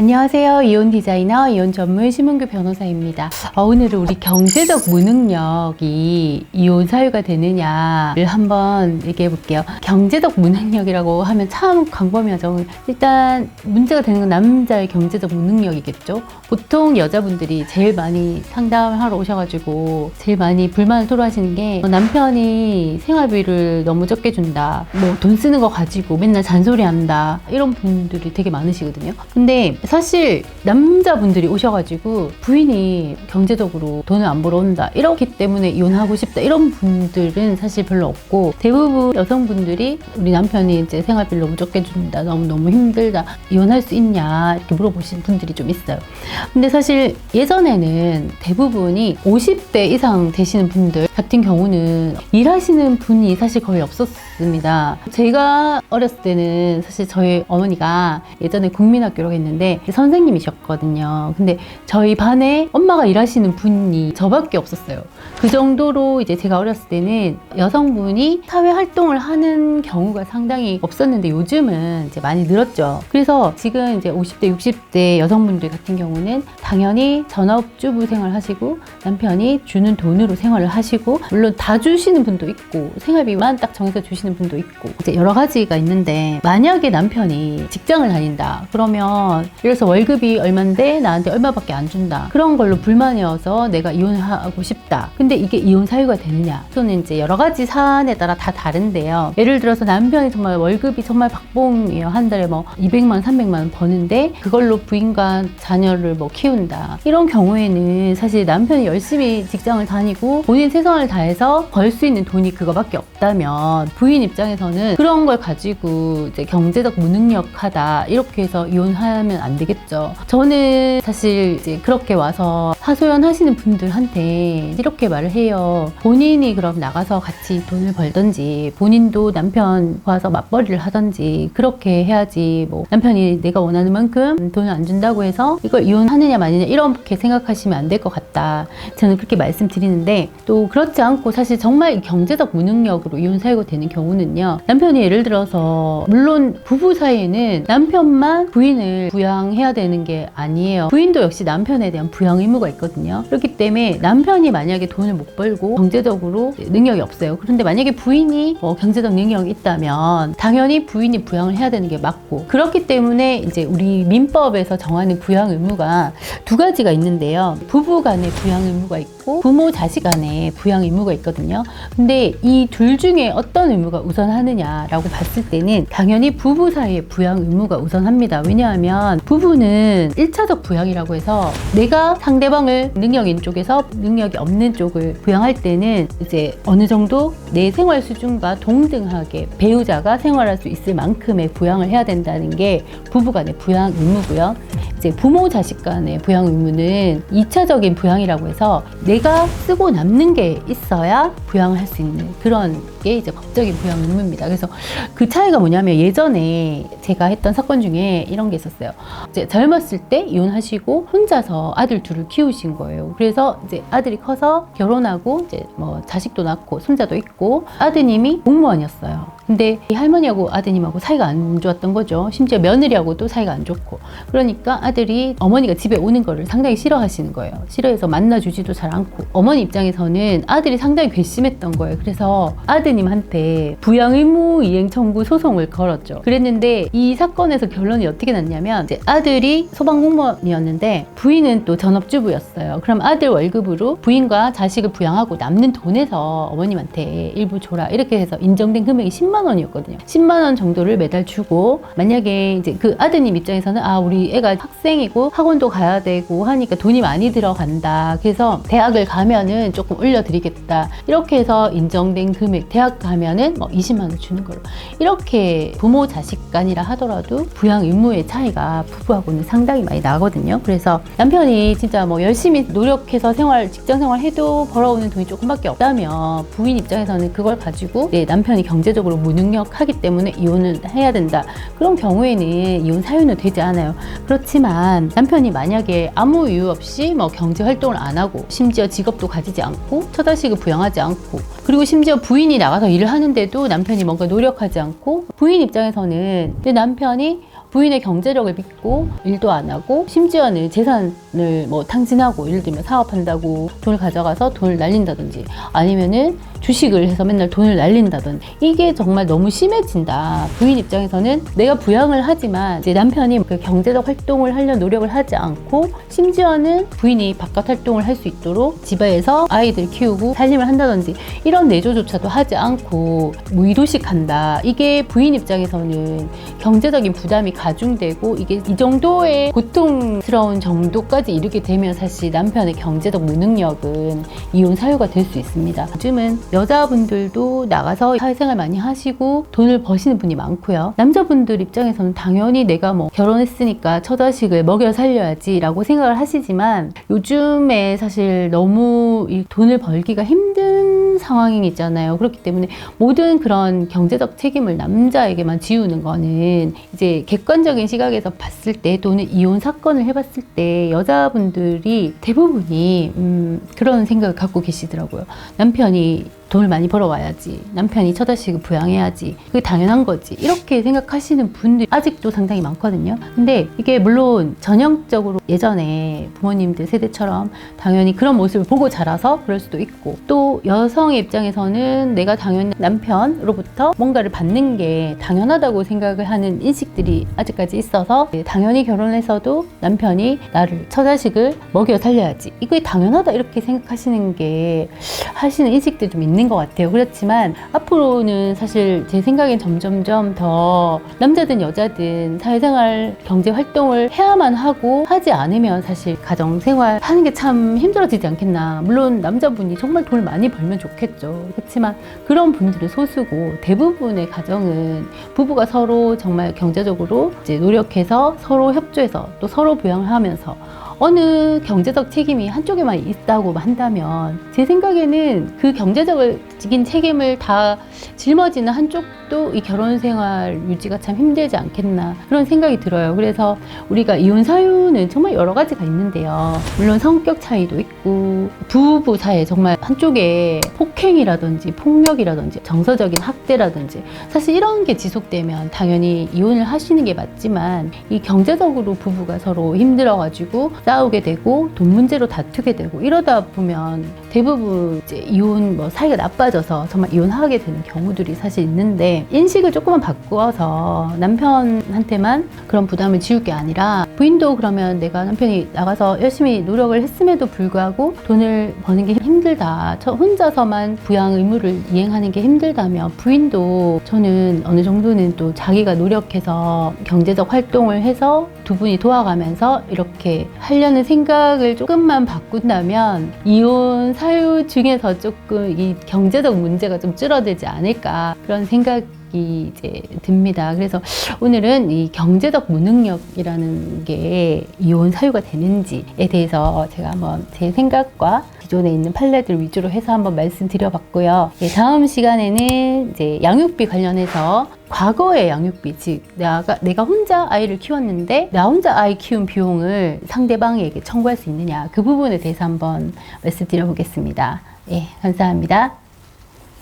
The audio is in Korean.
안녕하세요. 이혼 디자이너, 이혼 전문 심은규 변호사입니다. 어, 오늘은 우리 경제적 무능력이 이혼 사유가 되느냐를 한번 얘기해 볼게요. 경제적 무능력이라고 하면 참 광범위하죠. 일단 문제가 되는 건 남자의 경제적 무능력이겠죠. 보통 여자분들이 제일 많이 상담을 하러 오셔가지고 제일 많이 불만을 토로하시는 게 남편이 생활비를 너무 적게 준다. 뭐 돈 쓰는 거 가지고 맨날 잔소리한다. 이런 분들이 되게 많으시거든요. 근데 사실 남자분들이 오셔가지고 부인이 경제적으로 돈을 안 벌어온다 이렇기 때문에 이혼하고 싶다 이런 분들은 사실 별로 없고 대부분 여성분들이 우리 남편이 이제 생활비를 너무 적게 준다 너무 너무 힘들다 이혼할 수 있냐 이렇게 물어보시는 분들이 좀 있어요. 근데 사실 예전에는 대부분이 50대 이상 되시는 분들 같은 경우는 일하시는 분이 사실 거의 없었습니다. 제가 어렸을 때는 사실 저희 어머니가 예전에 국민학교라고 했는데 선생님이셨거든요. 근데 저희 반에 엄마가 일하시는 분이 저밖에 없었어요. 그 정도로 이제 제가 어렸을 때는 여성분이 사회 활동을 하는 경우가 상당히 없었는데 요즘은 이제 많이 늘었죠. 그래서 지금 이제 50대, 60대 여성분들 같은 경우는 당연히 전업주부 생활 하시고 남편이 주는 돈으로 생활을 하시고 물론 다 주시는 분도 있고 생활비만 딱 정해서 주시는 분도 있고 이제 여러 가지가 있는데 만약에 남편이 직장을 다닌다 그러면 그래서 월급이 얼만데? 나한테 얼마밖에 안 준다. 그런 걸로 불만이어서 내가 이혼하고 싶다. 근데 이게 이혼 사유가 되느냐? 또는 이제 여러 가지 사안에 따라 다 다른데요. 예를 들어서 남편이 정말 월급이 정말 박봉이에요. 한 달에 뭐 200만 300만 원 버는데 그걸로 부인과 자녀를 뭐 키운다. 이런 경우에는 사실 남편이 열심히 직장을 다니고 본인 최선을 다해서 벌 수 있는 돈이 그거밖에 없다면 부인 입장에서는 그런 걸 가지고 이제 경제적 무능력하다. 이렇게 해서 이혼하면 안 되겠죠. 저는 사실 이제 그렇게 와서 하소연 하시는 분들한테 이렇게 말을 해요. 본인이 그럼 나가서 같이 돈을 벌던지 본인도 남편 와서 맞벌이를 하던지 그렇게 해야지 뭐 남편이 내가 원하는 만큼 돈을 안 준다고 해서 이걸 이혼하느냐 마느냐 이렇게 생각하시면 안 될 것 같다. 저는 그렇게 말씀드리는데 또 그렇지 않고 사실 정말 이 경제적 무능력으로 이혼 사유가 되는 경우는요. 남편이 예를 들어서 물론 부부 사이에는 남편만 부인을 부양 해야 되는 게 아니에요. 부인도 역시 남편에 대한 부양 의무가 있거든요. 그렇기 때문에 남편이 만약에 돈을 못 벌고 경제적으로 능력이 없어요. 그런데 만약에 부인이 뭐 경제적 능력이 있다면 당연히 부인이 부양을 해야 되는 게 맞고 그렇기 때문에 이제 우리 민법에서 정하는 부양 의무가 두 가지가 있는데요. 부부 간의 부양 의무가 있고 부모 자식 간의 부양 의무가 있거든요. 근데 이 둘 중에 어떤 의무가 우선하느냐라고 봤을 때는 당연히 부부 사이의 부양 의무가 우선합니다. 왜냐하면 부부는 1차적 부양이라고 해서 내가 상대방을 능력인 쪽에서 능력이 없는 쪽을 부양할 때는 이제 어느 정도 내 생활 수준과 동등하게 배우자가 생활할 수 있을 만큼의 부양을 해야 된다는 게 부부 간의 부양 의무고요. 이제 부모 자식 간의 부양 의무는 2차적인 부양이라고 해서 내가 쓰고 남는 게 있어야 부양을 할 수 있는 그런 게 이제 법적인 부양 의무입니다. 그래서 그 차이가 뭐냐면 예전에 제가 했던 사건 중에 이런 게 있었어요. 이제 젊었을 때 이혼하시고 혼자서 아들 둘을 키우신 거예요. 그래서 이제 아들이 커서 결혼하고 이제 뭐 자식도 낳고 손자도 있고 아드님이 공무원이었어요. 근데 이 할머니하고 아드님하고 사이가 안 좋았던 거죠. 심지어 며느리하고도 사이가 안 좋고. 그러니까 아들이 어머니가 집에 오는 거를 상당히 싫어하시는 거예요. 싫어해서 만나주지도 잘 않고. 어머니 입장에서는 아들이 상당히 괘씸했던 거예요. 그래서 아 드님한테 부양 의무 이행 청구 소송을 걸었죠. 그랬는데 이 사건에서 결론이 어떻게 났냐면 이제 아들이 소방공무원이었는데 부인은 또 전업주부였어요. 그럼 아들 월급으로 부인과 자식을 부양하고 남는 돈에서 어머님한테 일부 줘라 이렇게 해서 인정된 금액이 10만 원이었거든요. 10만 원 정도를 매달 주고 만약에 이제 그 아드님 입장에서는 아 우리 애가 학생이고 학원도 가야 되고 하니까 돈이 많이 들어간다. 그래서 대학을 가면은 조금 올려드리겠다. 이렇게 해서 인정된 금액 대학 가면은 뭐 20만 원 주는 걸로 이렇게 부모 자식 간이라 하더라도 부양 의무의 차이가 부부하고는 상당히 많이 나거든요. 그래서 남편이 진짜 뭐 열심히 노력해서 생활 직장 생활 해도 벌어오는 돈이 조금밖에 없다면 부인 입장에서는 그걸 가지고 내 남편이 경제적으로 무능력하기 때문에 이혼을 해야 된다. 그런 경우에는 이혼 사유는 되지 않아요. 그렇지만 남편이 만약에 아무 이유 없이 뭐 경제 활동을 안 하고 심지어 직업도 가지지 않고 처자식을 부양하지 않고 그리고 심지어 부인이 나 가서 일을 하는데도 남편이 뭔가 노력하지 않고 부인 입장에서는 내 남편이 부인의 경제력을 믿고 일도 안 하고 심지어는 재산 을 뭐 탕진하고 예를 들면 사업한다고 돈을 가져가서 돈을 날린다든지 아니면은 주식을 해서 맨날 돈을 날린다든지 이게 정말 너무 심해진다. 부인 입장에서는 내가 부양을 하지만 이제 남편이 그 경제적 활동을 하려 노력을 하지 않고 심지어는 부인이 바깥 활동을 할 수 있도록 집에서 아이들 키우고 살림을 한다든지 이런 내조조차도 하지 않고 무의도식한다. 이게 부인 입장에서는 경제적인 부담이 가중되고 이게 이 정도의 고통스러운 정도까지 이르게 되면 사실 남편의 경제적 무능력은 이혼 사유가 될 수 있습니다. 요즘은 여자분들도 나가서 사회생활 많이 하시고 돈을 버시는 분이 많고요. 남자분들 입장에서는 당연히 내가 뭐 결혼했으니까 처자식을 먹여 살려야지 라고 생각을 하시지만 요즘에 사실 너무 이 돈을 벌기가 힘든 상황이 있잖아요. 그렇기 때문에 모든 그런 경제적 책임을 남자에게만 지우는 거는 이제 객관적인 시각에서 봤을 때 또는 이혼 사건을 해봤을 때 여자분들이 대부분이 음, 그런 생각을 갖고 계시더라고요. 남편이 돈을 많이 벌어와야지. 남편이 처자식을 부양해야지. 그게 당연한 거지. 이렇게 생각하시는 분들이 아직도 상당히 많거든요. 근데 이게 물론 전형적으로 예전에 부모님들 세대처럼 당연히 그런 모습을 보고 자라서 그럴 수도 있고 또 여성의 입장에서는 내가 당연히 남편으로부터 뭔가를 받는 게 당연하다고 생각을 하는 인식들이 아직까지 있어서 당연히 결혼해서도 남편이 나를 처자식을 먹여 살려야지. 이게 당연하다 이렇게 생각하시는 게 하시는 인식들이 좀 있는 것 같아요. 그렇지만 앞으로는 사실 제 생각엔 점점점 더 남자든 여자든 사회생활 경제 활동을 해야만 하고 하지 않으면 사실 가정 생활 하는 게 참 힘들어지지 않겠나. 물론 남자분이 정말 돈을 많이 벌면 좋겠죠. 그렇지만 그런 분들은 소수고 대부분의 가정은 부부가 서로 정말 경제적으로 이제 노력해서 서로 협조해서 또 서로 부양을 하면서 어느 경제적 책임이 한쪽에만 있다고 한다면 제 생각에는 그 경제적인 책임을 다 짊어지는 한쪽도 이 결혼 생활 유지가 참 힘들지 않겠나 그런 생각이 들어요. 그래서 우리가 이혼 사유는 정말 여러 가지가 있는데요. 물론 성격 차이도 있고 부부 사이에 정말 한쪽에 폭행이라든지 폭력이라든지 정서적인 학대라든지 사실 이런 게 지속되면 당연히 이혼을 하시는 게 맞지만 이 경제적으로 부부가 서로 힘들어가지고 싸우게 되고 돈 문제로 다투게 되고 이러다 보면 대부분 이제 이혼 뭐 사이가 나빠져서 정말 이혼하게 되는 경우들이 사실 있는데 인식을 조금만 바꾸어서 남편한테만 그런 부담을 지울 게 아니라 부인도 그러면 내가 남편이 나가서 열심히 노력을 했음에도 불구하고 돈을 버는 게 힘들다. 저 혼자서만 부양 의무를 이행하는 게 힘들다면 부인도 저는 어느 정도는 또 자기가 노력해서 경제적 활동을 해서 두 분이 도와가면서 이렇게 하려는 생각을 조금만 바꾼다면 이혼 사유 중에서 조금 이 경제적 문제가 좀 줄어들지 않을까 그런 생각이 이제 듭니다. 그래서 오늘은 이 경제적 무능력이라는 게 이혼 사유가 되는지에 대해서 제가 한번 제 생각과 기존에 있는 판례들 위주로 해서 한번 말씀드려봤고요. 예, 다음 시간에는 이제 양육비 관련해서 과거의 양육비, 즉 내가 내가 혼자 아이를 키웠는데 나 혼자 아이 키운 비용을 상대방에게 청구할 수 있느냐 그 부분에 대해서 한번 말씀드려보겠습니다. 예, 감사합니다.